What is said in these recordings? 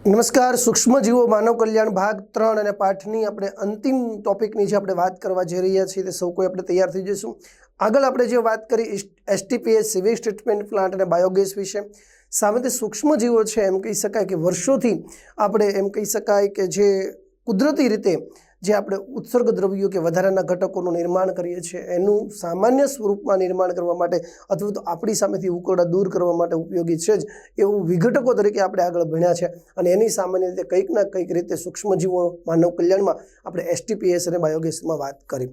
નમસ્કાર, સૂક્ષ્મ જીવો, માનવ કલ્યાણ ભાગ ત્રણ અને પાઠની આપણે અંતિમ ટોપિકની જે આપણે વાત કરવા જઈ રહ્યા છીએ તે સૌ કોઈ આપણે તૈયાર થઈ જઈશું. આગળ આપણે જે વાત કરી એસટીપીએસ સિવિલ ટ્રીટમેન્ટ પ્લાન્ટ અને બાયોગેસ વિશે. સામે સૂક્ષ્મ જીવો છે, એમ કહી શકાય કે વર્ષોથી આપણે એમ કહી શકાય કે જે કુદરતી રીતે જે આપણે ઉત્સર્ગ દ્રવ્યો કે વધારાના ઘટકોનું નિર્માણ કરીએ છીએ, એનું સામાન્ય સ્વરૂપમાં નિર્માણ કરવા માટે અથવા તો આપણી સામેથી ઉકરડા દૂર કરવા માટે ઉપયોગી છે જ એવું વિઘટકો તરીકે આપણે આગળ ભણ્યા છે. અને એની સામાન્ય રીતે કંઈક ના કંઈક રીતે સૂક્ષ્મજીવો માનવ કલ્યાણમાં આપણે એસટીપીએસ અને બાયોગેસમાં વાત કરી.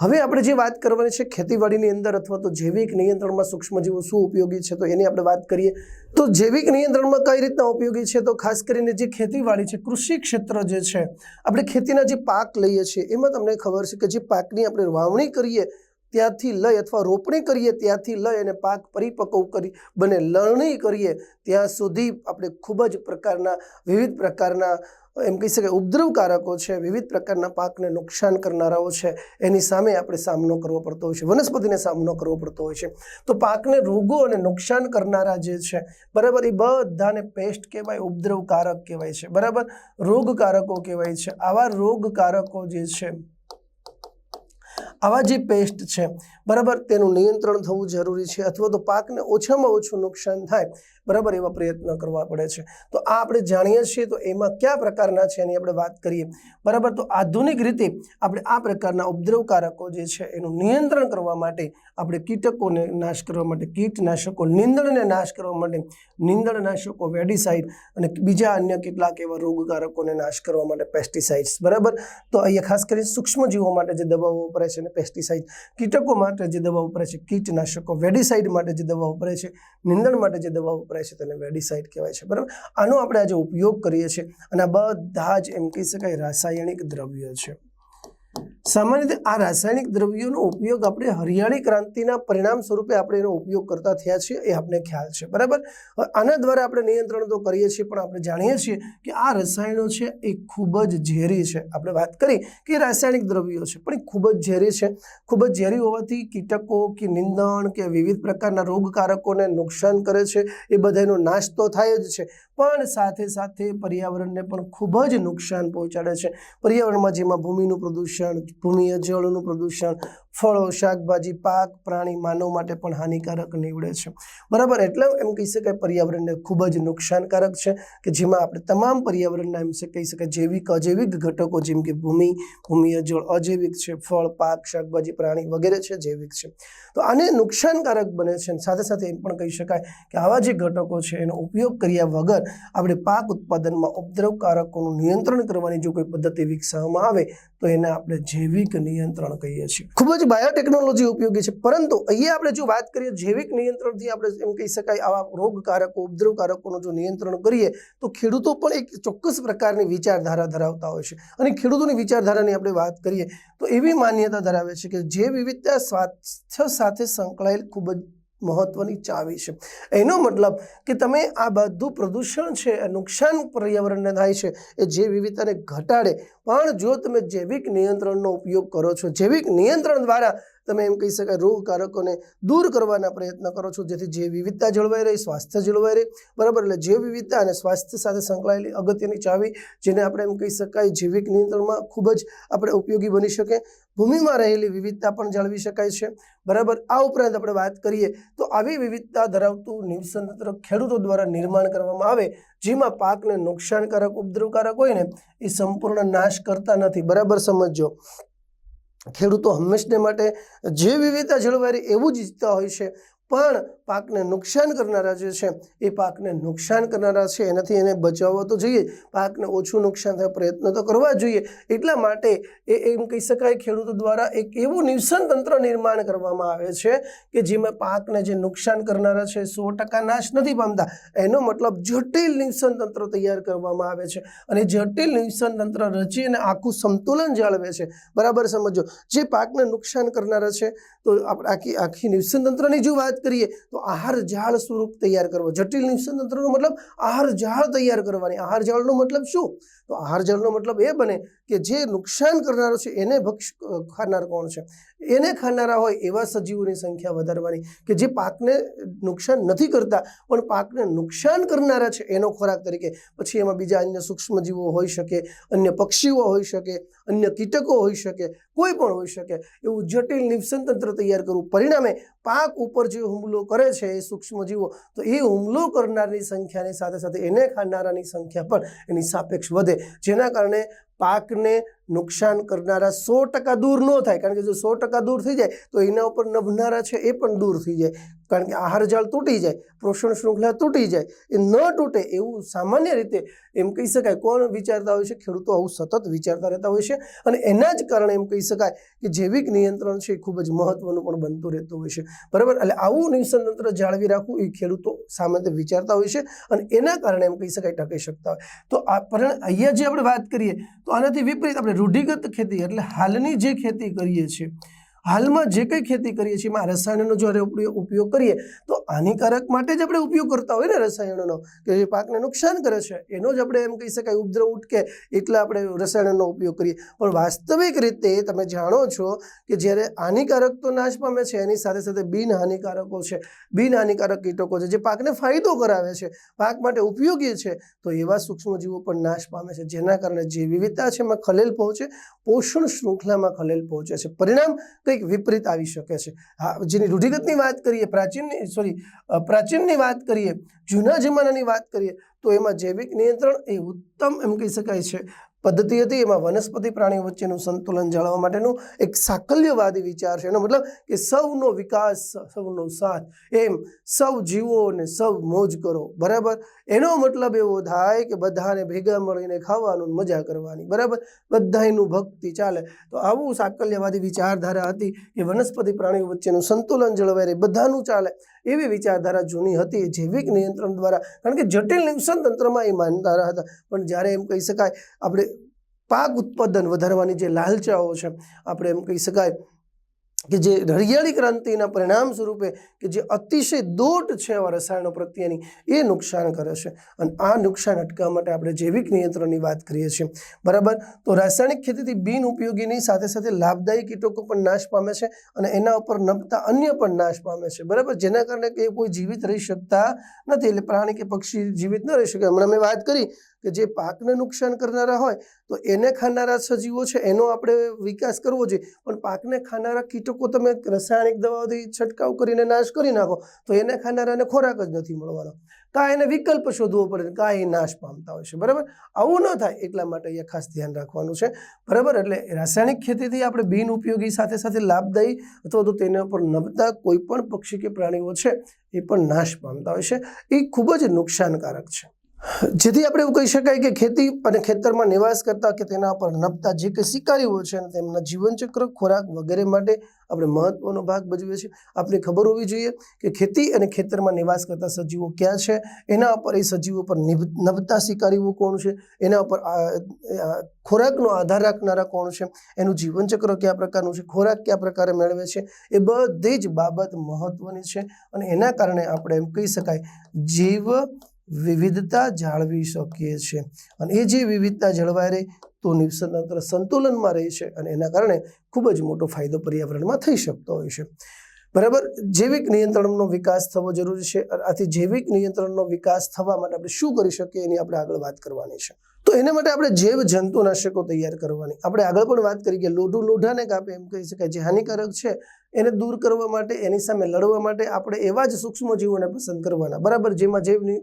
હવે આપણે જે વાત કરવાની છે ખેતીવાડીની અંદર અથવા તો જૈવિક નિયંત્રણમાં સૂક્ષ્મજીવો શું ઉપયોગી છે, તો એની આપણે વાત કરીએ. તો જૈવિક નિયંત્રણમાં કઈ રીતના ઉપયોગી છે, તો ખાસ કરીને જે ખેતીવાડી છે, કૃષિ ક્ષેત્ર જે છે, આપણે ખેતીના જે પાક લઈએ છીએ, એમાં તમને ખબર છે કે જે પાકની આપણે વાવણી કરીએ, ત્યાંથી લઈ અથવા રોપણી કરીએ, ત્યાંથી લઈ અને પાક પરિપક્વ કરી, બને લણણી કરીએ, ત્યાં સુધી આપણે ખૂબ જ પ્રકારના, વિવિધ પ્રકારના એમ કહી શકાય, ઉપદ્રવકારકો છે, વિવિધ પ્રકારના પાકને નુકસાન કરનારાઓ છે, એની સામે આપણે સામનો કરવો પડતો હોય છે, વનસ્પતિને સામનો કરવો પડતો હોય છે. તો પાકને રોગો અને નુકસાન કરનારા જે છે, બરાબર, એ બધાને પેસ્ટ કહેવાય, ઉપદ્રવકારક કહેવાય છે, બરાબર? રોગકારકો કહેવાય છે. આવા રોગકારકો જે છે, આવા જે પેસ્ટ છે, બરાબર, તેનું નિયંત્રણ થવું જરૂરી છે, અથવા તો પાકને ઓછામાં ઓછું નુકસાન થાય બરાબર એવા પ્રયત્ન કરવા પડે છે. તો આ આપણે જાણીએ છીએ, તો એમાં કયા પ્રકારના છે એની આપણે વાત કરીએ. બરાબર, તો આધુનિક રીતે આપણે આ પ્રકારના ઉપદ્રવકારકો જે છે એનું નિયંત્રણ કરવા માટે આપણે કીટકોને નાશ કરવા માટે, કીટનાશકો નીંદણને નાશ કરવા માટે, નીંદણનાશકો વેડિસાઇડ અને બીજા અન્ય કેટલાક એવા રોગકારકોને નાશ કરવા માટે પેસ્ટિસાઇડ્સ. બરાબર, તો અહીંયા ખાસ કરીને સૂક્ષ્મજીવો માટે જે દવાઓ વપરાય છે અને પેસ્ટિસાઇડ, કીટકો માટે જે દવા વપરાય છે, કીટનાશકો વેડિસાઇડ માટે જે દવા વપરાય છે, નીંદણ માટે જે દવા વપરાય છે તેને વેડિસાઇડ કહેવાય છે, બરાબર? આનો આપણે આજે ઉપયોગ કરીએ છીએ અને આ બધા જ એમ કહી શકાય રાસાયણિક દ્રવ્ય છે. સામાન્ય રીતે આ રાસાયણિક દ્રવ્યોનો ઉપયોગ આપણે હરિયાળી ક્રાંતિના પરિણામ સ્વરૂપે આપણે એનો ઉપયોગ કરતા થયા છીએ એ આપણે ખ્યાલ છે, બરાબર? આના દ્વારા આપણે નિયંત્રણ તો કરીએ છીએ, પણ આપણે જાણીએ છીએ કે આ રસાયણો છે એ ખૂબ જ ઝેરી છે. આપણે વાત કરી કે રાસાયણિક દ્રવ્યો છે, પણ ખૂબ જ ઝેરી છે. ખૂબ જ ઝેરી હોવાથી કીટકો કે નિંદણ કે વિવિધ પ્રકારના રોગકારકોને નુકસાન કરે છે, એ બધાનો નાશ તો થાય જ છે. પણ સાથે સાથે પર્યાવરણને પણ ખૂબ જ નુકસાન પહોંચાડે છે. પર્યાવરણમાં જેમાં ભૂમિનું પ્રદૂષણ ભૂમિય જળનું પ્રદૂષણ ફળો, શાકભાજી, પાક, પ્રાણી માનવ માટે પણ હાનિકારક નીવડે છે. બરાબર? એટલે એમ કહી શકાય પર્યાવરણને ખૂબ જ નુકસાનકારક છે કે જેમાં આપણે તમામ પર્યાવરણના એમ કહી શકાય જૈવિક, અજૈવિક ઘટકો જેમ કે ભૂમિ ભૂમિય જળ અજૈવિક છે, ફળ, પાક, શાકભાજી, પ્રાણી વગેરે છે, જૈવિક છે. તો આને નુકસાનકારક બને છે સાથે સાથે એમ પણ કહી શકાય કે આવા જે ઘટકો છે એનો ઉપયોગ કર્યા વગર આપણે પાક ઉત્પાદનમાં ઉપદ્રવકારકોનું નિયંત્રણ કરવાની જો કોઈ પદ્ધતિ વિકસાવવામાં આવે તો એને આપણે જૈવિક નિયંત્રણ કહીએ છીએ. ખૂબ જ બાયોટેકનોલોજી ઉપયોગી છે. પરંતુ અહીંયા આપણે જો વાત કરીએ જૈવિક નિયંત્રણથી આપણે એમ કહી શકાય આવા રોગકારકો, ઉપદ્રવકારકોનું જો નિયંત્રણ કરીએ, તો ખેડૂતો પણ એક ચોક્કસ પ્રકારની વિચારધારા ધરાવતા હોય છે. અને ખેડૂતોની વિચારધારાની આપણે વાત કરીએ, તો એવી માન્યતા ધરાવે છે કે જે વિવિધતા સ્વાસ્થ્ય સાથે સંકળાયેલ ખૂબ જ મહત્વની ચાવી છે. એનો મતલબ કે તમે આ બધું પ્રદૂષણ છે નુકસાન પર્યાવરણને થાય છે, એ જે વિવિધતાને ઘટાડે. પણ જો તમે જૈવિક નિયંત્રણનો ઉપયોગ કરો છો, જૈવિક નિયંત્રણ દ્વારા તમે એમ કહી શકાય રોગકારકોને દૂર કરવાના પ્રયત્ન કરો છો, જેથી જે વિવિધતા જળવાઈ રહી, સ્વાસ્થ્ય જળવાઈ રહે. બરાબર, એટલે જે વિવિધતા અને સ્વાસ્થ્ય સાથે સંકળાયેલી અગત્યની ચાવી, જેને આપણે એમ કહી શકાય જૈવિક નિયંત્રણમાં ખૂબ જ આપણે ઉપયોગી બની શકે. ભૂમિમાં રહેલી વિવિધતા પણ જાળવી શકાય છે. બરાબર, આ ઉપરાંત આપણે વાત કરીએ તો આવી વિવિધતા ધરાવતું નિવસન તંત્ર ખેડૂતો દ્વારા નિર્માણ કરવામાં આવે, જેમાં પાકને નુકસાનકારક, ઉપદ્રવકારક હોય ને, એ સંપૂર્ણ નાશ કરતા નથી. બરાબર સમજો ખેડૂતો હંમેશને માટે જે વિવિધતા જળવાય એવું જ ઈચ્છતા હોય છે. પણ પાકને નુકસાન કરનારા જે છે, એ પાકને નુકસાન કરનારા છે. એનાથી એને બચાવવો તો જોઈએ, પાકને ઓછું નુકસાન થાય પ્રયત્ન તો કરવા જોઈએ. એટલા માટે એ એમ કહી શકાય, ખેડૂતો દ્વારા એક એવું નિવસન તંત્ર નિર્માણ કરવામાં આવે છે કે જેમાં પાકને જે નુકસાન કરનારા છે સો ટકા નાશ નથી પામતા. એનો મતલબ જટિલ નિવસન તંત્ર તૈયાર કરવામાં આવે છે અને જટિલ નિવસન તંત્ર રચી અને આખું સંતુલન જાળવે છે. બરાબર સમજો? જે પાકને નુકસાન કરનારા છે, તો આપણે આખી આખી નિવસન તંત્રની જો વાત કરીએ, તો આહાર ઝાડ સ્વરૂપ તૈયાર કરવો. જટિલ નિસંતંત્રનો મતલબ આહાર ઝાડ તૈયાર કરવાની. આહાર ઝાડનો મતલબ શું? તો આહાર જળનો મતલબ એ બને કે જે નુકસાન કરનારો છે, એને ભક્ષ ખાનાર કોણ છે? એને ખાનારા હોય એવા સજીવોની સંખ્યા વધારવાની કે જે પાકને નુકસાન નથી કરતા, પણ પાકને નુકસાન કરનારા છે એનો ખોરાક તરીકે. પછી એમાં બીજા અન્ય સૂક્ષ્મજીવો હોઈ શકે, અન્ય પક્ષીઓ હોઈ શકે, અન્ય કીટકો હોઈ શકે, કોઈ પણ હોઈ શકે. એવું જટિલ નિવસન તંત્ર તૈયાર કરવું. પરિણામે પાક ઉપર જે હુમલો કરે છે એ સૂક્ષ્મજીવો, તો એ હુમલો કરનારની સંખ્યાની સાથે સાથે એને ખાનારાની સંખ્યા પણ એની સાપેક્ષ વધે. જેના કારણે પાકને નુકસાન કરનારા સો ટકા દૂર ન થાય. કારણ કે જો સો ટકા દૂર થઈ જાય, તો એના ઉપર નભનારા છે એ પણ દૂર થઈ જાય. કારણ કે આહાર જાળ તૂટી જાય, પોષણ શૃંખલા તૂટી જાય, એ ન તૂટે એવું સામાન્ય રીતે એમ કહી શકાય. કોણ વિચારતા હોય છે? ખેડૂતો આવું સતત વિચારતા રહેતા હોય છે અને એના જ કારણે એમ કહી શકાય કે જૈવિક નિયંત્રણ છે એ ખૂબ જ મહત્વનું પણ બનતું રહેતું હોય છે. બરાબર? એટલે આવું નિવસન તંત્ર જાળવી રાખવું એ ખેડૂતો સામાન્ય વિચારતા હોય છે અને એના કારણે એમ કહી શકાય ટકી શકતા હોય. તો આ, પણ અહીંયા જે આપણે વાત કરીએ, તો આનાથી વિપરીત આપણે રૂઢિગત ખેતી એટલે હાલની જે ખેતી કરીએ છીએ હાલમાં જે કંઈ ખેતી કરીએ છીએ, એમાં રસાયણનો જ્યારે ઉપયોગ કરીએ, તો હાનિકારક માટે જ આપણે ઉપયોગ કરતા હોય ને રસાયણોનો, કે જે પાકને નુકસાન કરે છે, એનો જ આપણે એમ કહી શકાય, ઉપદ્રવ ઉટકે એટલે આપણે રસાયણનો ઉપયોગ કરીએ. પણ વાસ્તવિક રીતે તમે જાણો છો કે જ્યારે હાનિકારક તો નાશ પામે છે, એની સાથે સાથે બિનહાનિકારકો છે. બિનહાનિકારક કીટકો છે, જે પાકને ફાયદો કરાવે છે, પાક માટે ઉપયોગી છે, તો એવા સૂક્ષ્મજીવો પણ નાશ પામે છે, જેના કારણે જે વિવિધતા છે, એમાં ખલેલ પહોંચે, પોષણ શૃંખલામાં ખલેલ પહોંચે છે. પરિણામ કંઈક વિપરીત આવી શકે છે. હા, જેની રૂઢિગતની વાત કરીએ, પ્રાચીનની સોરી પ્રાચીનની વાત કરીએ, જૂના જમાનાની વાત કરીએ, તો એમાં જૈવિક નિયંત્રણ એ ઉત્તમ એમ કહી શકાય છે. પદ્ધતિ હતી. એમાં વનસ્પતિ પ્રાણીઓ વચ્ચેનું સંતુલન જાળવવા માટેનું એક સાકલ્યવાદી વિચાર છે. એનો મતલબ કે સૌનો વિકાસ, સૌનો સાથ, એમ સૌ જીવો અને સૌ મોજ કરો. બરાબર? એનો મતલબ એવો થાય કે બધાને ભેગા મળીને ખાવાનું મજા કરવાની. બરાબર? બધાયનું ભક્તિ ચાલે. તો આવું સાકલ્યવાદી વિચારધારા હતી કે વનસ્પતિ પ્રાણીઓ વચ્ચેનું સંતુલન જળવાય રહે, બધાનું ચાલે. એવી વિચારધારા જૂની હતી જૈવિક નિયંત્રણ દ્વારા, કારણ કે જટિલ નિવસન તંત્રમાં એ માનતા હતા. પણ જ્યારે એમ કહી શકાય, આપણે પાક ઉત્પાદન વધારવાની જે લાલચાઓ છે, આપણે એમ કહી શકાય કે જે હરિયાળી ક્રાંતિના પરિણામ સ્વરૂપે કે જે અતિશય દોટ છે આવા રસાયણો પ્રત્યેની, એ નુકસાન કરે છે. અને આ નુકસાન અટકાવવા માટે આપણે જૈવિક નિયંત્રણની વાત કરીએ છીએ. બરાબર? તો રાસાયણિક ખેતીથી બિન ઉપયોગીની સાથે સાથે લાભદાયી કીટકો પણ નાશ પામે છે અને એના ઉપર નપતા અન્ય પણ નાશ પામે છે. બરાબર? જેના કારણે કે કોઈ જીવિત રહી શકતા નથી. એટલે પ્રાણી કે પક્ષી જીવિત ન રહી શકે. હમણાં મેં વાત કરી કે જે પાકને નુકસાન કરનારા હોય, તો એને ખાનારા સજીવો છે, એનો આપણે વિકાસ કરવો જોઈએ. પણ પાકને ખાનારા કીટકો તમે રાસાયણિક દવાઓથી છંટકાવ કરીને નાશ કરી નાખો, તો એને ખાનારાને ખોરાક જ નથી મળવાનો. કાં એને વિકલ્પ શોધવો પડે કાં એ નાશ પામતા હોય છે, બરાબર? આવું ન થાય એટલા માટે અહીંયા ખાસ ધ્યાન રાખવાનું છે, બરાબર? એટલે રાસાયણિક ખેતીથી આપણે બિન ઉપયોગી સાથે સાથે લાભદાયી અથવા તો તેના ઉપર નભતા કોઈ પણ પક્ષી કે પ્રાણીઓ છે, એ પણ નાશ પામતા હોય છે. એ ખૂબ જ નુકસાનકારક છે. જેથી આપણે એવું કહી શકાય કે ખેતી અને ખેતરમાં નિવાસ કરતા કે તેના પર નપતા જે કે શિકારીઓ છે અને તેમના જીવનચક્ર, ખોરાક વગેરે માટે આપણે મહત્વનો ભાગ ભજવીએ છીએ આપણે ખબર હોવી જોઈએ કે ખેતી અને ખેતરમાં નિવાસ કરતા સજીવો ક્યાં છે, એના ઉપર એ સજીવો પર નિભ- નભતા શિકારીઓ કોણ છે, એના ઉપર ખોરાકનો આધાર રાખનારા કોણ છે, એનું જીવનચક્ર કયા પ્રકારનું છે, ખોરાક કયા પ્રકારે મેળવે છે, એ બધી જ બાબત મહત્વની છે અને એના કારણે આપણે એમ કહી શકાય જીવ વિવિધતા જાળવી શકીએ છીએ. અને એ જે વિવિધતા જળવાઈ રહે, તો નિસર્ગતંત્ર સંતુલનમાં રહે છે અને એના કારણે ખૂબ જ મોટો ફાયદો પર્યાવરણમાં થઈ શકતો હોય છે. બરાબર? જૈવિક નિયંત્રણનો વિકાસ થવો જરૂરી છે આથી જૈવિક નિયંત્રણનો વિકાસ થવા માટે આપણે શું કરી શકીએ એની આપણે આગળ વાત કરવાની છે. તો એના માટે આપણે જૈવ જંતુનાશકો તૈયાર કરવાની. આપણે આગળ પણ વાત કરી કે લોઢું લોઢાને કાપે એમ કહી શકાય. જે હાનિકારક છે, એને દૂર કરવા માટે, એની સામે લડવા માટે આપણે એવા જ સૂક્ષ્મ જીવોને પસંદ કરવાના. બરાબર? જેમાં જૈવની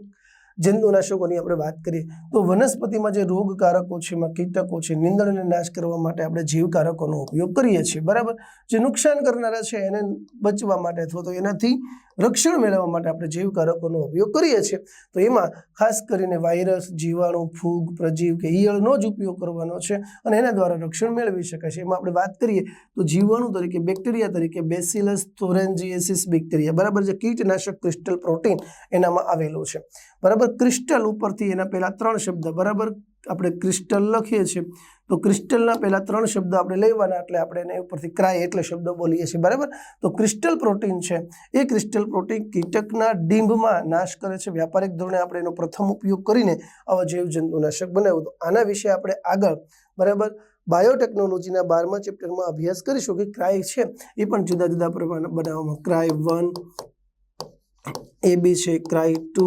જંતુનાશકોની આપણે વાત કરીએ, તો વનસ્પતિમાં જે રોગકારકો છે, એમાં કીટકો છે, નીંદણને નાશ કરવા માટે આપણે જીવકારકોનો ઉપયોગ કરીએ છીએ, બરાબર? જે નુકસાન કરનારા છે, એને બચવા માટે અથવા તો એનાથી રક્ષણ મેળવવા માટે આપણે જીવકારકોનો ઉપયોગ કરીએ છીએ. તો એમાં ખાસ કરીને વાયરસ, જીવાણુ, ફૂગ, પ્રજીવ કે ઈયળનો જ ઉપયોગ કરવાનો છે અને એના દ્વારા રક્ષણ મેળવી શકાય છે. એમાં આપણે વાત કરીએ તો જીવાણુ તરીકે, બેક્ટેરિયા તરીકે બેસિલસ થોરેન્જીએસિસ બેક્ટેરિયા બરાબર જે કીટનાશક ક્રિસ્ટલ પ્રોટીન એનામાં આવેલું છે. બરાબર? ક્રિસ્ટલ ઉપરથી એના પહેલાં ત્રણ શબ્દ, બરાબર? આપણે ક્રિસ્ટલ લખીએ છીએ. તો ક્રિસ્ટલના પહેલાં ત્રણ શબ્દ આપણે લેવાના એટલે આપણે એને ઉપરથી ક્રાય એટલે શબ્દ બોલીએ છીએ, બરાબર? તો ક્રિસ્ટલ પ્રોટીન છે, એ ક્રિસ્ટલ પ્રોટીન કીટકના ડીંભમાં નાશ કરે છે. વ્યાપારિક ધોરણે આપણે એનો પ્રથમ ઉપયોગ કરીને આવા જીવજંતુનાશક બનાવ્યું તો આના વિશે આપણે આગળ, બરાબર? બાયોટેકનોલોજીના બારમા ચેપ્ટરમાં અભ્યાસ કરીશું કે ક્રાય છે, એ પણ જુદા જુદા પ્રમાણે બનાવવામાં. ક્રાય વન, એ બી છે ક્રાય ટુ,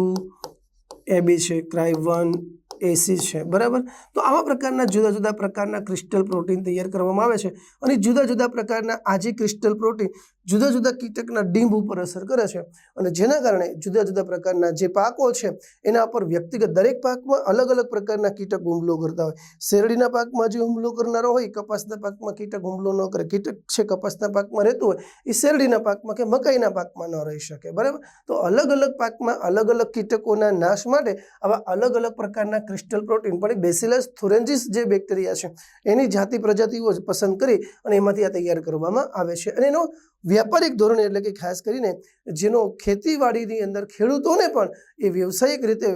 એ બી છે ક્રાય વન એસી છે, બરાબર? તો આવા પ્રકારના જુદા જુદા પ્રકારના ક્રિસ્ટલ પ્રોટીન તૈયાર કરવામાં આવે છે. અને જુદા જુદા પ્રકારના આ જે ક્રિસ્ટલ પ્રોટીન જુદા જુદા કીટકના ડીંભ ઉપર અસર કરે છે અને જેના કારણે જુદા જુદા પ્રકારના જે પાકો છે, એના પર વ્યક્તિગત દરેક પાકમાં અલગ અલગ પ્રકારના કીટક હુમલો કરતા હોય. શેરડીના પાકમાં જે હુમલો કરનારો હોય કપાસના પાકમાં કીટક હુમલો ન કરે. કીટક છે કપાસના પાકમાં રહેતું હોય, એ શેરડીના પાકમાં કે મકાઈના પાકમાં ન રહી શકે. બરાબર? તો અલગ અલગ પાકમાં અલગ અલગ કીટકોના નાશ માટે આવા અલગ અલગ પ્રકારના ક્રિસ્ટલ પ્રોટીન પણ બેસિલસ થુરેન્જીસ જે બેક્ટેરિયા છે, એની જાતિ પ્રજાતિઓ પસંદ કરી અને એમાંથી આ તૈયાર કરવામાં આવે છે. અને એનો વ્યાપારિક ધોરણે એટલે કે ખાસ કરીને જેનો ખેતીવાડીની અંદર ખેડૂતોને પણ એ વ્યવસાયિક રીતે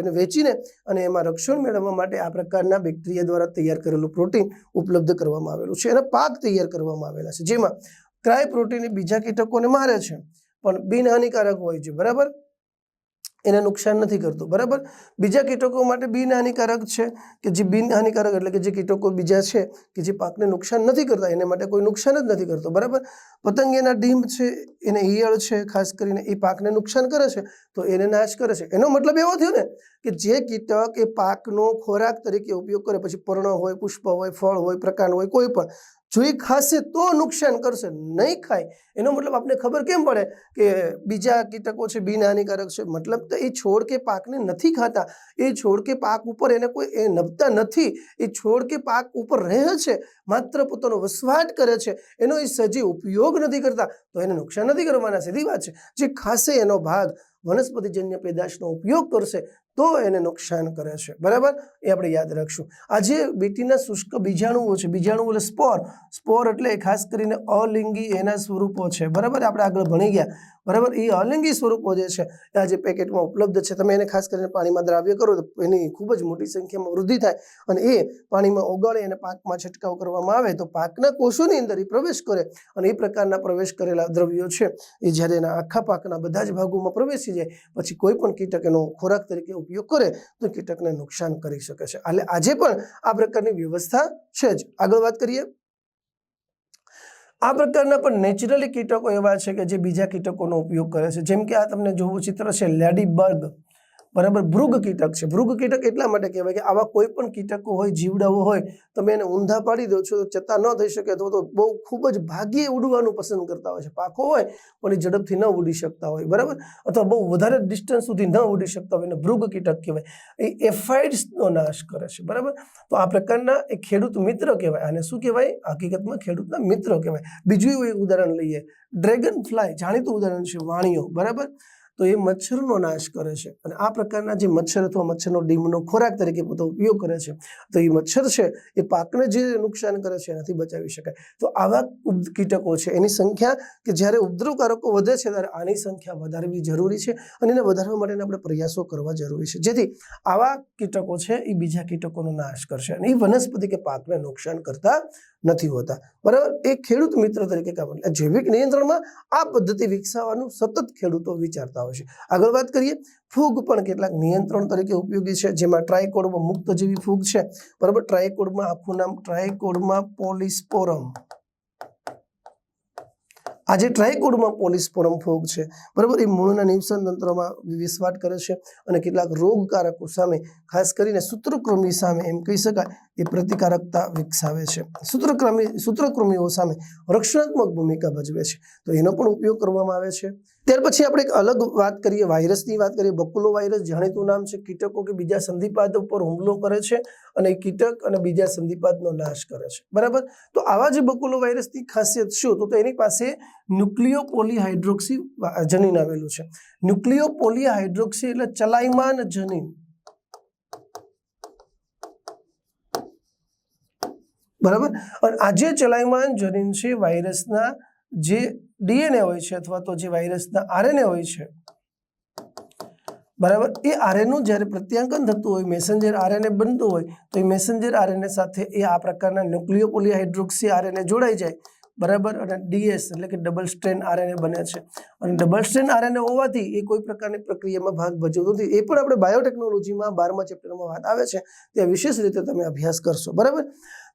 એને વેચીને અને એમાં રક્ષણ મેળવવા માટે આ પ્રકારના બેક્ટેરિયા દ્વારા તૈયાર કરેલું પ્રોટીન ઉપલબ્ધ કરવામાં આવેલું છે અને પાક તૈયાર કરવામાં આવેલા છે. જેમાં ક્રાય પ્રોટીન બીજા કીટકોને મારે છે, પણ બિનહાનિકારક હોય છે. બરાબર? એને નુકસાન નથી કરતું. બરાબર? બીજા કીટકો માટે બિનહાનિકારક છે કે જે બિનહાનિકારક એટલે કે જે કીટકો બીજા છે કે જે પાકને નુકસાન નથી કરતા, એને માટે કોઈ નુકસાન જ નથી કરતો. બરાબર? પતંગીના ડીમ છે, એને ઈયળ છે, ખાસ કરીને એ પાકને નુકસાન કરે છે, તો એને નાશ કરે છે. એનો મતલબ એવો થયો ને કે જે કીટક એ પાકનો ખોરાક તરીકે ઉપયોગ કરે. પછી પર્ણ હોય, પુષ્પ હોય, ફળ હોય, પ્રકાંડ હોય, કોઈ પણ. જો એ ખાશે તો નુકસાન કરશે, નહીં ખાય, એનો મતલબ આપણે ખબર કેમ પડે કે બીજા કીટકો છે, બિનહાનિકારક છે, મતલબ તો એ છોડ કે પાકને નથી ખાતા. એ છોડ કે પાક ઉપર એને કોઈ એ નભતા નથી. એ છોડ કે પાક ઉપર રહે છે, માત્ર પોતાનો વસવાટ કરે છે, એનો એ સજી ઉપયોગ નથી કરતા, તો એને નુકસાન નથી કરવાના, સીધી વાત છે. જે ખાશે એનો ભાગ વનસ્પતિજન્ય પેદાશનો ઉપયોગ કરશે તો એને નુકસાન કરે છે. બરાબર? એ આપણે યાદ રાખશું. આ જે બીટીના શુષ્ક બીજાણુઓ છે. બીજાણુઓ એટલે સ્પોર. સ્પોર એટલે ખાસ કરીને અલિંગી એના સ્વરૂપો છે. બરાબર? આપણે આગળ ભણી ગયા. બરાબર? એ અલિંગી સ્વરૂપો જે છે આ જે પેકેટમાં ઉપલબ્ધ છે. તમે એને ખાસ કરીને પાણીમાં દ્રાવ્ય કરો તો એની ખૂબ જ મોટી સંખ્યામાં વૃદ્ધિ થાય અને એ પાણીમાં ઓગળે અને પાકમાં છંટકાવ કરવામાં આવે તો પાકના કોષોની અંદર એ પ્રવેશ કરે અને એ પ્રકારના પ્રવેશ કરેલા દ્રવ્યો છે એ જ્યારે એના આખા પાકના બધા જ ભાગોમાં પ્રવેશી જાય, પછી કોઈ પણ કીટક એનો ખોરાક તરીકે ઉપયોગ કરે તો કીટકને નુકસાન કરી શકે છે. એટલે આજે પણ આ પ્રકારની વ્યવસ્થા છે જ. આગળ વાત કરીએ. આ પ્રકારના પણ નેચરલી કીટકો એવા છે કે જે બીજા કીટકોનો ઉપયોગ કરે છે. જેમ કે આ તમને જોવું ચિત્ર છે લેડી બર્ગ બરાબર? ભૃગ કીટક છે. ભૃગ કીટક એટલા માટે કહેવાય કે આવા કોઈ પણ કીટકો હોય, જીવડાઓ હોય, તમે એને ઊંધા પાડી દો છો તો ચતા ન થઈ શકે તો તો બહુ ખૂબ જ ભાગ્યે ઉડવાનું પસંદ કરતા હોય છે. પાખો હોય, પણ એ ઝડપથી ન ઉડી શકતા હોય, બરાબર? અથવા બહુ વધારે ડિસ્ટન્સ સુધી ન ઉડી શકતા હોય એને ભૃગ કીટક કહેવાય. એ એફાઇડ્સનો નાશ કરે છે, બરાબર? તો આ પ્રકારના એ ખેડૂત મિત્ર કહેવાય. આને શું કહેવાય? હકીકતમાં ખેડૂતના મિત્ર કહેવાય. બીજું એવું એક ઉદાહરણ લઈએ. ડ્રેગન ફ્લાય જાણીતું ઉદાહરણ છે વાણીઓ, બરાબર? તો એ મચ્છરનો નાશ કરે છે. અને આ પ્રકારના જે મચ્છર અથવા મચ્છરનો ડીમનો ખોરાક તરીકે પોતે ઉપયોગ કરે છે, તો એ મચ્છર છે, એ પાકને જે નુકસાન કરે છે, એનાથી બચાવી શકાય. તો આવા કીટકો છે, એની સંખ્યા કે જ્યારે ઉપદ્રવકારકો વધે છે, ત્યારે આની સંખ્યા વધારવી જરૂરી છે અને એને વધારવા માટેના આપણે પ્રયાસો કરવા જરૂરી છે. જેથી આવા કીટકો છે, એ બીજા કીટકોનો નાશ કરશે અને એ વનસ્પતિ કે પાકને નુકસાન કરતા નથી હોતા. બરાબર? એ ખેડૂત મિત્ર તરીકે કામ. એટલે જૈવિક નિયંત્રણમાં આ પદ્ધતિ વિકસાવવાનું સતત ખેડૂતો વિચારતા હોય છે. આગળ વાત કરીએ. ફૂગ પણ કેટલાક નિયંત્રણ તરીકે ઉપયોગી છે, જેમાં ટ્રાયકોડમાં મુક્ત જેવી ફૂગ છે. બરાબર? ટ્રાયકોડમાં આખું નામ ટ્રાયકોડમાં પોલિસ્પોરમ. આજે ટ્રાયકોડમાં પોલિસ્પોરમ ફૂગ છે, બરાબર? એ મૂળના નિવસન તંત્રમાં વિસ્વાટ કરે છે અને કેટલાક રોગકારકો સામે, ખાસ કરીને સૂત્રકૃમિ સામે એમ કહી શકાય એ પ્રતિકારકતા વિકસાવે છે. સૂત્રક્રમી સૂત્રકૃમિઓ સામે રક્ષણાત્મક ભૂમિકા ભજવે છે. તો એનો પણ ઉપયોગ કરવામાં આવે છે. ત્યાર પછી આપણે એક અલગ વાત કરીએ, વાયરસની વાત કરીએ. બકુલો વાયરસ જાણીતું નામ છે. કીટકો કે બીજા સંધિપાદ ઉપર હુમલો કરે છે અને કીટક અને બીજા સંધિપાદનો નાશ કરે છે. બરાબર? તો આવા જે બકુલો વાયરસની ખાસિયત શું? તો એની પાસે ન્યુક્લિયો પોલીહાઇડ્રોક્સી જનીન આવેલું છે. ન્યુક્લિયો પોલીહાઇડ્રોક્સી એટલે ચલાયમાન જનીન. બરાબર? અને આ જે ચલાયમાન જનીન છે, વાયરસના જે ડીએનએ હોય છે અથવા તો જે વાયરસના આરએનએ હોય છે. બરાબર? એ આરએનનું જ્યારે પ્રત્યાંકન થતું હોય મેસેન્જર આરએનએ બનતું હોય, તો એ મેસેન્જર આરએનએ સાથે એ આ પ્રકારના ન્યુક્લિયોપોલીહાઇડ્રોક્સી આરએનએ જોડાઈ જાય. બરાબર? અને ડીએસ એટલે કે ડબલ સ્ટ્રેન આરએનએ બને છે. અને ડબલ સ્ટ્રેન આરએનએ હોવાથી એ કોઈ પ્રકારની પ્રક્રિયામાં ભાગ ભજવતો નથી. એ પણ આપણે બાયોટેકનોલોજીમાં બારમા ચેપ્ટરમાં વાત આવે છે. ત્યાં વિશેષ રીતે તમે અભ્યાસ કરશો. બરાબર?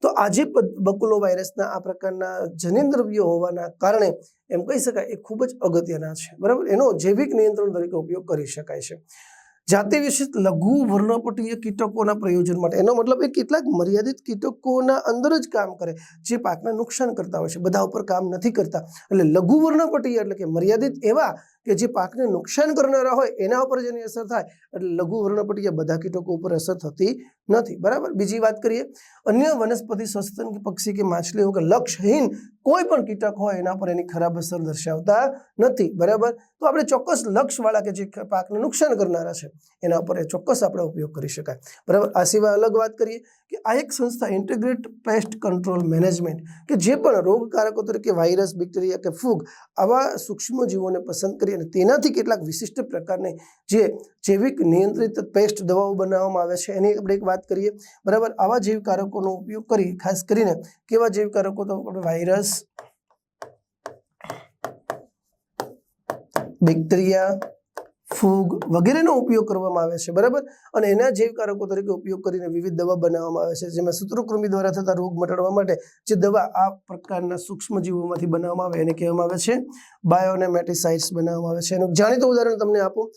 તો આજે બકુલો વાયરસના આ પ્રકારના જનીન દ્રવ્યો હોવાના કારણે એમ કહી શકાય એ ખૂબ જ અગત્યના છે. બરાબર? એનો જૈવિક નિયંત્રણ તરીકે ઉપયોગ કરી શકાય છે. જાતિ વિશિષ્ટ લઘુ વર્ણપટીય કીટકોના પ્રયોજન માટે. એનો મતલબ એ કેટલાક મર્યાદિત કીટકોના અંદર જ કામ કરે, જે પાકને નુકસાન કરતા હોય છે. બધા ઉપર કામ નથી કરતા. એટલે લઘુ વર્ણપટીય એટલે કે મર્યાદિત એવા કે જે પાકને નુકસાન કરનારા હોય, એના ઉપર જેની અસર થાય, એટલે લઘુ વર્ણપટીય બધા કીટકો ઉપર અસર થતી નથી. બરાબર? બીજી વાત કરીએ, અન્ય વનસ્પતિ સસ્તન કે પક્ષી કે માછલીઓ કે લક્ષ્યહીન કોઈ પણ કીટક હોય, એના પર એની ખરાબ અસર દર્શાવતા નથી. બરાબર? તો આપણે ચોક્કસ લક્ષ્યવાળા કે જે પાકને નુકસાન કરનારા છે, એના ઉપર એ ચોક્કસ આપણે ઉપયોગ કરી શકાય. બરાબર? આ સિવાય અલગ વાત કરીએ કે આ એક સંસ્થા ઇન્ટિગ્રેટ પેસ્ટ કંટ્રોલ મેનેજમેન્ટ કે જે પણ રોગકારકો તરીકે વાયરસ બેક્ટેરિયા કે ફૂગ આવા સૂક્ષ્મ જીવોને પસંદ કરી અને તેનાથી કેટલાક વિશિષ્ટ પ્રકારની જે જૈવિક નિયંત્રિત પેસ્ટ દવાઓ બનાવવામાં આવે છે, એની આપણે એક વાત કરીએ. બરાબર? આવા જૈવકારકોનો ઉપયોગ કરી, ખાસ કરીને કેવા જૈવકારકો તો વાયરસ, બેક્ટેરિયા ફૂગ વગેરેનો ઉપયોગ કરવામાં આવે છે, બરાબર? અને એના જૈવકારકો તરીકે ઉપયોગ કરીને વિવિધ દવા બનાવવામાં આવે છે, જેમાં સૂત્રકૃમિ દ્વારા થતા રોગ મટાડવા માટે જે દવા આ પ્રકારના સૂક્ષ્મજીવોમાંથી બનાવવામાં આવે એને કહેવામાં આવે છે. બાયોનેમેટિસાઇડ્સ બનાવવામાં આવે છે. એનું જાણીતું ઉદાહરણ તમને આપું.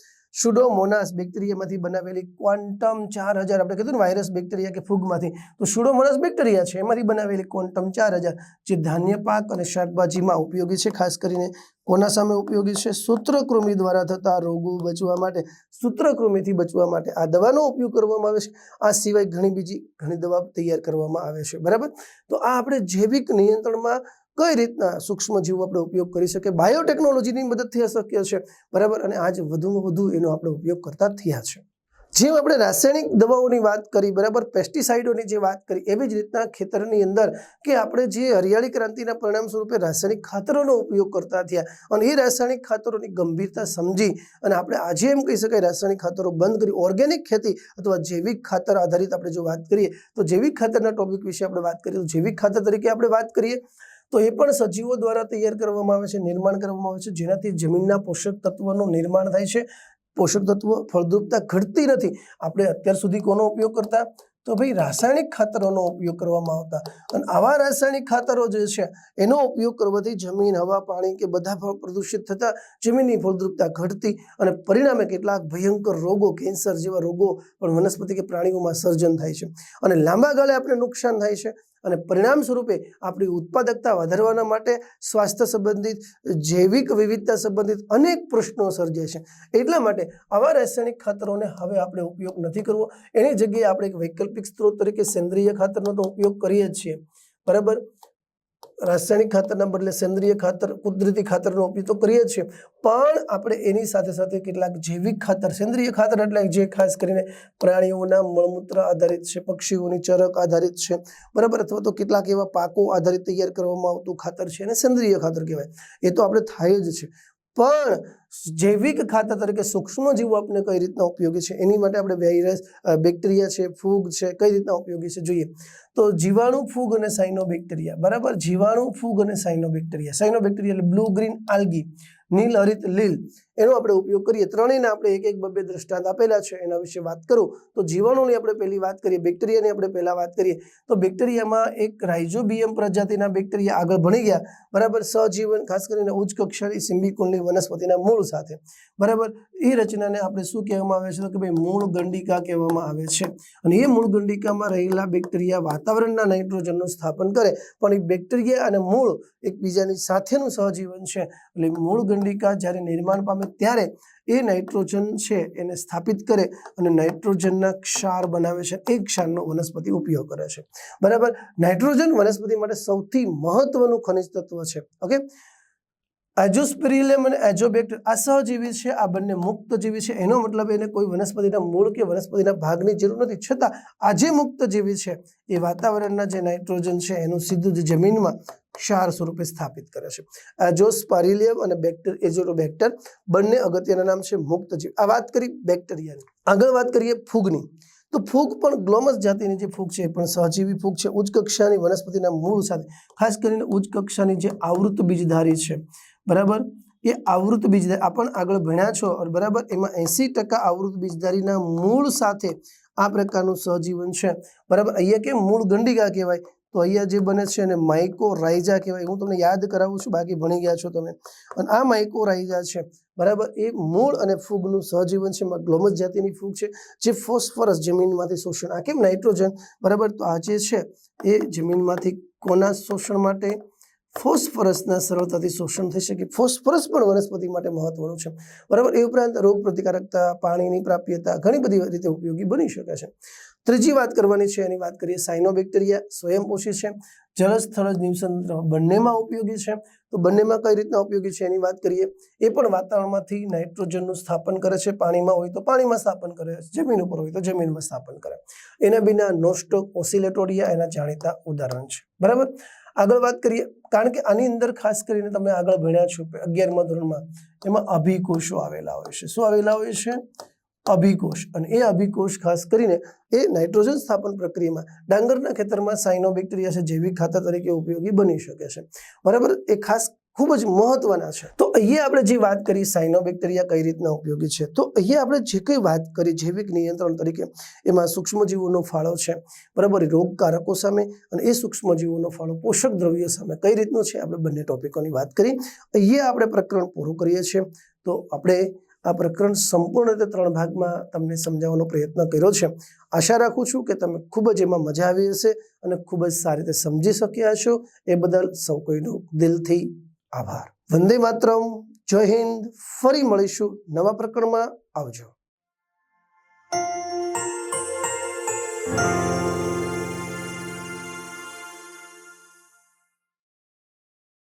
સુડોમોનાસ બેક્ટેરિયામાંથી બનાવેલી ક્વોન્ટમ ચાર હજાર. આપણે કીધું ને વાયરસ બેક્ટેરિયા કે ફૂગમાંથી. તો સુડોમોનાસ બેક્ટેરિયા છે. એમાંથી બનાવેલી ક્વોન્ટમ ચાર હજાર જે ધાન્ય પાક અને શાકભાજીમાં ઉપયોગી છે. ખાસ કરીને કોના સામે ઉપયોગી છે? સૂત્રકૃમિ દ્વારા થતા રોગો બચવા માટે, સૂત્રકૃમિથી બચવા માટે આ દવાનો ઉપયોગ કરવામાં આવે છે. આ સિવાય ઘણી બીજી ઘણી દવા તૈયાર કરવામાં આવે છે. બરાબર? તો આ આપણે જૈવિક નિયંત્રણમાં કઈ રીતના સૂક્ષ્મ જીવો આપણે ઉપયોગ કરી શકીએ? બાયોટેકનોલોજીની મદદથી શક્ય છે. બરાબર? અને આજ વધુમાં વધુ એનો આપણે ઉપયોગ કરતા થયા છે. જેમ આપણે રાસાયણિક દવાઓની વાત કરી, બરાબર? પેસ્ટિસાઇડોની જે વાત કરી, એવી જ રીતના ખેતરની અંદર કે આપણે જે હરિયાળી ક્રાંતિના પરિણામ સ્વરૂપે રાસાયણિક ખાતરોનો ઉપયોગ કરતા થયા અને એ રાસાયણિક ખાતરોની ગંભીરતા સમજી અને આપણે આજે એમ કહી શકાય રાસાયણિક ખાતરો બંધ કરી ઓર્ગેનિક ખેતી અથવા જૈવિક ખાતર આધારિત આપણે જો વાત કરીએ, તો જૈવિક ખાતરના ટોપિક વિશે આપણે વાત કરીએ, તો જૈવિક ખાતર તરીકે આપણે વાત કરીએ. તો એ પણ સજીવો દ્વારા તૈયાર કરવામાં આવે છે, નિર્માણ કરવામાં આવે છે. જેનાથી જમીનના પોષક તત્વોનું નિર્માણ થાય છે. પોષક તત્વો ફળદ્રુપતા ઘટતી નથી. આપણે અત્યાર સુધી કોનો ઉપયોગ કરતા? તો ભાઈ રાસાયણિક ખાતરોનો ઉપયોગ કરવામાં આવતા. અને આવા રાસાયણિક ખાતરો જે છે, એનો ઉપયોગ કરવાથી જમીન, હવા, પાણી કે બધા પ્રદૂષિત થતા જમીનની ફળદ્રુપતા ઘટતી અને પરિણામે કેટલાક ભયંકર રોગો, કેન્સર જેવા રોગો પણ વનસ્પતિ કે પ્રાણીઓમાં સર્જન થાય છે. અને લાંબા ગાળે આપણે નુકસાન થાય છે. અને પરિણામ સ્વરૂપે આપણી ઉત્પાદકતા વધારવાના માટે સ્વાસ્થ્ય સંબંધિત, જૈવિક વિવિધતા સંબંધિત અનેક પ્રશ્નો સર્જે છે. એટલા માટે આવા રાસાયણિક ખાતરોને હવે આપણે ઉપયોગ નથી કરવો. એની જગ્યાએ આપણે એક વૈકલ્પિક સ્ત્રોત તરીકે સેન્દ્રિય ખાતરનો તો ઉપયોગ કરીએ જ છીએ. બરાબર? રાસાયણિક ખાતરના બદલે સેન્દ્રિય ખાતર, કુદરતી ખાતરનો ઉપયોગ તો કરીએ છીએ. પણ આપણે એની સાથે સાથે કેટલાક જૈવિક ખાતર, સેન્દ્રિય ખાતર એટલે જે ખાસ કરીને પ્રાણીઓના મળમૂત્ર આધારિત છે, પક્ષીઓની ચરક આધારિત છે, બરાબર? અથવા તો કેટલાક એવા પાકો આધારિત તૈયાર કરવામાં આવતું ખાતર છે, એને સેન્દ્રિય ખાતર કહેવાય. એ તો આપણે થાય જ છે. પણ જૈવિક ખાતર તરીકે સૂક્ષ્મ જીવો આપણે કઈ રીતના ઉપયોગી છે? એની માટે આપણે વાયરસ બેક્ટેરિયા છે, ફૂગ છે, કઈ રીતના ઉપયોગી છે જોઈએ. તો જીવાણુ ફૂગ અને સાઇનો બેક્ટેરિયા બરાબર? જીવાણુ ફૂગ અને સાઇનો બેક્ટેરિયા સાઇનો બેક્ટેરિયા એટલે બ્લુ ગ્રીન આલ્ગી નીલ હરિત લીલ. એનો આપણે ઉપયોગ કરીએ. ત્રણેયના આપણે એક એક બબે દ્રષ્ટાંત આપેલા છે. એના વિશે વાત કરું તો જીવાણુની આપણે પહેલી વાત કરીએ. બેક્ટેરિયાની આપણે પહેલાં વાત કરીએ. તો બેક્ટેરિયામાં એક રાઇઝોબિયમ પ્રજાતિના બેક્ટેરિયા આગળ ભણી ગયા. બરાબર, સજીવન, ખાસ કરીને ઉચ્ચ કક્ષાની સિમ્બિકોલની વનસ્પતિના મૂળ સાથે. બરાબર, એ રચનાને આપણે શું કહેવામાં આવે છે? કે ભાઈ મૂળ ગંડિકા કહેવામાં આવે છે. અને એ મૂળ ગંડિકામાં રહેલા બેક્ટેરિયા વાતાવરણના નાઇટ્રોજનનું સ્થાપન કરે. પણ એ બેક્ટેરિયા અને મૂળ એકબીજાની સાથેનું સહજીવન છે. એટલે મૂળ ગંડિકા જ્યારે નિર્માણ પામે ત્યારે એ નાઇટ્રોજન છે એને સ્થાપિત કરે અને નાઇટ્રોજનના ક્ષાર બનાવે છે. એ ક્ષારનો વનસ્પતિ ઉપયોગ કરે છે. બરાબર? નાઇટ્રોજન વનસ્પતિ માટે સૌથી મહત્વનું ખનિજ તત્વ છે. ઓકે? એજોસ્પેરિલિયમ અને એજોબેક્ટર આ સહજીવી છે, આ બંને મુક્ત જીવી છે. એનો મતલબ એને કોઈ વનસ્પતિના મૂળ કે વનસ્પતિના ભાગની જરૂર નથી. છતાં આ જે મુક્ત જીવી છે, એ વાતાવરણના જે નાઇટ્રોજન છે, એનું સીધું જ જમીનમાં ક્ષાર સ્વરૂપે સ્થાપિત કરે છે. એજોસ્પારિલિયમ અને બેક્ટર એજોરોબેક્ટર બંને અગત્યના નામ છે મુક્ત જીવ આ વાત કરી બેક્ટેરિયાની. આગળ વાત કરીએ ફૂગની. તો ફૂગ પણ ગ્લોમસ જાતિની જે ફૂગ છે એ પણ સહજીવી ફૂગ છે. ઉચ્ચ કક્ષાની વનસ્પતિના મૂળ સાથે ખાસ કરીને ઉચ્ચ કક્ષાની જે આવૃત બીજધારી છે. બરાબર? એ આવૃત બીજધારી આપણ આગળ ભણ્યા છો બરાબર? એમાં એંસી ટકા આવૃત બીજધારીના મૂળ સાથે આ પ્રકારનું સહજીવન છે. બરાબર? અહીંયા કે મૂળ ગંડિકા કહેવાય? તો અહીંયા જે બને છે એને માઇકો રાઇજા કહેવાય. હું તમને યાદ કરાવું છું, બાકી ભણી ગયા છો તમે. અને આ માઇકો રાઇજા છે, બરાબર, એ મૂળ અને ફૂગનું સહજીવન છે. ગ્લોમસ જાતિની ફૂગ છે, જે ફોસ્ફરસ જમીનમાંથી શોષણ, આ કેમ નાઇટ્રોજન બરાબર, તો આ જે છે, એ જમીનમાંથી કોના શોષણ માટે? ફોસ્ફરસના સરળતાથી શોષણ થઈ શકે. ફોસ્ફરસ પણ વનસ્પતિ માટે મહત્વનું છે. બરાબર, એ ઉપરાંત રોગ પ્રતિકારકતા પાણીની પ્રાપ્યતા, ઘણી બધી રીતે ઉપયોગી બની શકે છે. ત્રીજી વાત કરવાની છે, એની વાત કરીએ સાયનોબેક્ટેરિયા સ્વયંપોષી છે જળસ્થળ નિવસંત્ર બંનેમાં ઉપયોગી છે. તો બંનેમાં કઈ રીતના ઉપયોગી છે એની વાત કરીએ, એ પણ વાતાવરણમાંથી નાઇટ્રોજનનું સ્થાપન કરે છે, પાણીમાં હોય તો પાણીમાં સ્થાપન કરે, જમીન ઉપર હોય તો જમીનમાં સ્થાપન કરે. એના બિના નોસ્ટોક ઓસિલેટોરિયા એના જાણીતા ઉદાહરણ છે. બરાબર? આગળ વાત કરીએ, કારણ કે આની અંદર ખાસ કરીને તમે આગળ ભણ્યા છો, અગિયારમા ધોરણમાં, એમાં અભિકોષો આવેલા હોય છે. શું આવેલા હોય છે? અભિકોષ. અને એ અભિકોષ ખાસ કરીને એ નાઇટ્રોજન સ્થાપન પ્રક્રિયામાં ડાંગરના ખેતરમાં સાયનોબેક્ટેરિયા છે, જૈવિક ખાતર તરીકે ઉપયોગી બની શકે છે. બરાબર? એ ખાસ ખૂબ જ મહત્વના છે. તો અહીંયા આપણે જે વાત કરી સાઇનોબેક્ટેરિયા કઈ રીતના ઉપયોગી છે, તો અહીંયા આપણે જે કંઈ વાત કરી જૈવિક નિયંત્રણ તરીકે, એમાં સૂક્ષ્મજીવોનો ફાળો છે, બરાબર? રોગકારકો સામે અને એ સૂક્ષ્મજીવોનો ફાળો પોષક દ્રવ્યો સામે. કઈ રીતનો છે? આપણે બંને ટોપિકોની વાત કરી. અહીંયા આપણે પ્રકરણ પૂરું કરીએ છીએ. તો આપણે આ પ્રકરણ સંપૂર્ણ રીતે ત્રણ ભાગમાં તમને સમજાવવાનો પ્રયત્ન કર્યો છે. આશા રાખું છું કે તમે ખૂબ જ એમાં મજા આવી હશે અને ખૂબ જ સારી રીતે સમજી શક્યા છો એ બદલ સૌ કોઈનો દિલથી આભાર. વંદે માતરમ. જય હિન્દ. ફરી મળીશું નવા પ્રકરણમાં. આવજો.